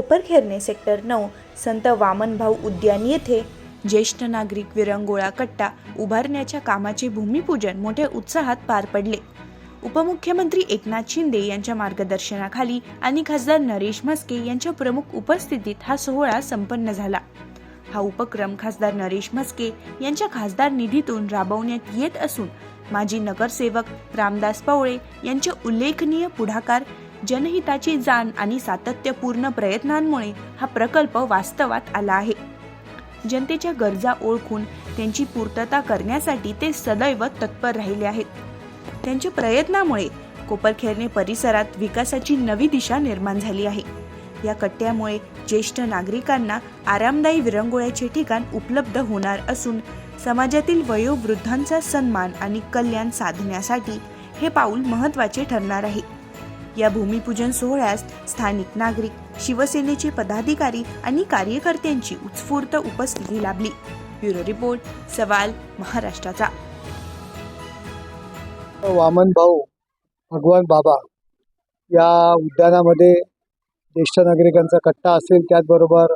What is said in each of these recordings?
Koparkhairane sector नऊ संत वामनभाऊ उद्यान येथे ज्येष्ठ नागरिक विरंगोळा कट्टा उभारण्याच्या कामाचे भूमिपूजन मोठ्या उत्साहात पार पडले. उपमुख्यमंत्री एकनाथ शिंदे यांच्या मार्गदर्शनाखाली आणि खासदार नरेश म्हस्के यांच्या प्रमुख उपस्थितीत हा सोहळा संपन्न झाला. हा उपक्रम खासदार नरेश म्हस्के यांच्या खासदार निधीतून राबवण्यात येत असून माजी नगरसेवक रामदास पवळे यांच्या उल्लेखनीय पुढाकार जनहिताची जाण आणि सातत्यपूर्ण प्रयत्नांमुळे हा प्रकल्प वास्तवात आला आहे. जनतेच्या गरजा ओळखून त्यांची पूर्तता करण्यासाठी ते सदैव तत्पर राहिले आहेत. त्यांच्या प्रयत्नामुळे कोपरखेरणे परिसरात विकासाची नवी दिशा निर्माण झाली आहे. या कट्ट्यामुळे ज्येष्ठ नागरिकांना आरामदायी विरंगुळ्याचे ठिकाण उपलब्ध होणार असून समाजातील वयोवृद्धांचा सन्मान आणि कल्याण साधण्यासाठी हे पाऊल महत्त्वाचे ठरणार आहे. या भूमिपूजन सोहळ्यास स्थानिक नागरिक शिवसेनेचे पदाधिकारी आणि कार्यकर्त्यांची उत्स्फूर्त उपस्थिती लाभली. ब्युरो रिपोर्ट सवाल महाराष्ट्राचा. वामन भाऊ भगवान बाबा या उद्यानामध्ये ज्येष्ठ नागरिकांचा कट्टा असेल त्याचबरोबर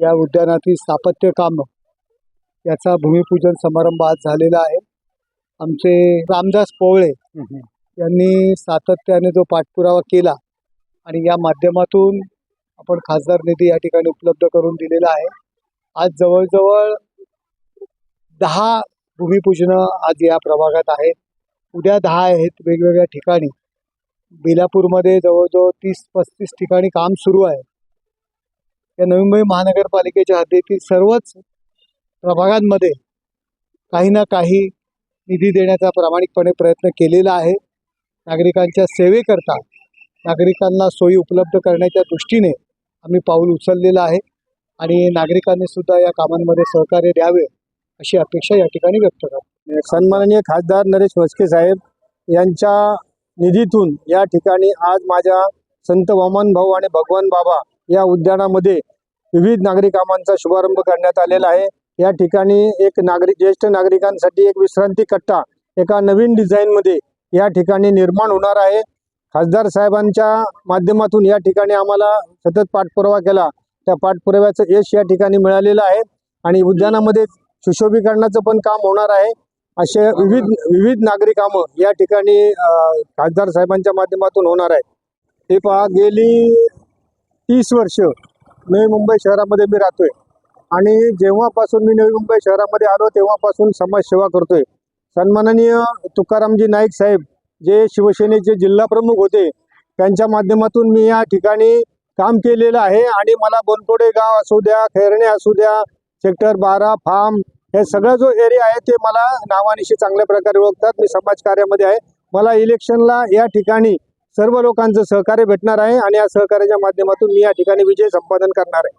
या उद्यानातील स्थापत्य काम याचा भूमिपूजन समारंभ आज झालेला आहे. आमचे रामदास पोवळे यांनी सातत्याने जो पाठपुरावा केला आणि या माध्यमातून आपण खासदार निधी या ठिकाणी उपलब्ध करून दिलेला आहे. आज जवळजवळ दहा भूमिपूजनं आज या प्रभागात आहेत. उद्या दहा आहेत वेगवेगळ्या ठिकाणी. बेलापूरमध्ये जवळजवळ तीस पस्तीस ठिकाणी काम सुरू आहे. या नवी मुंबई महानगरपालिकेच्या हद्दीतील सर्वच प्रभागांमध्ये काही ना काही निधी देण्याचा प्रामाणिकपणे प्रयत्न केलेला आहे. नागरिकांच्या सेवेकरता नागरिकांना सोयी उपलब्ध करण्याच्या दृष्टीने आम्ही पाऊल उचललेलं आहे आणि नागरिकांनी सुद्धा या कामांमध्ये सहकार्य द्यावे अशी अपेक्षा या ठिकाणी व्यक्त करतो. सन्माननीय खासदार नरेश वसके साहेब यांच्या निधीतून या ठिकाणी आज माझ्या संत वामन भाऊ आणि भगवान बाबा या उद्यानामध्ये विविध नागरिकांचा शुभारंभ करण्यात आलेला आहे. या ठिकाणी एक नागरिक ज्येष्ठ नागरिकांसाठी एक विश्रांती कट्टा एका नवीन डिझाईनमध्ये या ठिकाणी निर्माण होणार आहे. खासदार साहेबांच्या माध्यमातून या ठिकाणी आम्हाला सतत पाठपुरावा केला. त्या पाठपुराव्याचं यश या ठिकाणी मिळालेलं आहे आणि उद्यानामध्ये सुशोभीकरणाचं पण काम होणार आहे. असे विविध विविध नागरिक कामं या ठिकाणी खासदार साहेबांच्या माध्यमातून होणार आहे हे पहा गेली तीस वर्ष नवी मुंबई शहरामध्ये मी राहतोय. आणि जेव्हापासून मी नवी मुंबई शहरामध्ये आलो तेव्हापासून समाजसेवा करतोय. सन्माननीय तुकारामजी नाईक साहेब जे शिवसेनेचे जिल्हा प्रमुख होते त्यांच्या माध्यमातून मी या ठिकाणी काम केलेलं आहे आणि मला बनकोडे गाव असू द्या खैरणे असू द्या सेक्टर बारा फार्म हे सगळं जो एरिया आहे ते मला नावानिशी चांगल्या प्रकारे ओळखतात. मी समाजकार्यामध्ये आहे. मला इलेक्शनला या ठिकाणी सर्व लोकांचं सहकार्य भेटणार आहे आणि या सहकार्याच्या माध्यमातून मी या ठिकाणी विजय संपादन करणार आहे.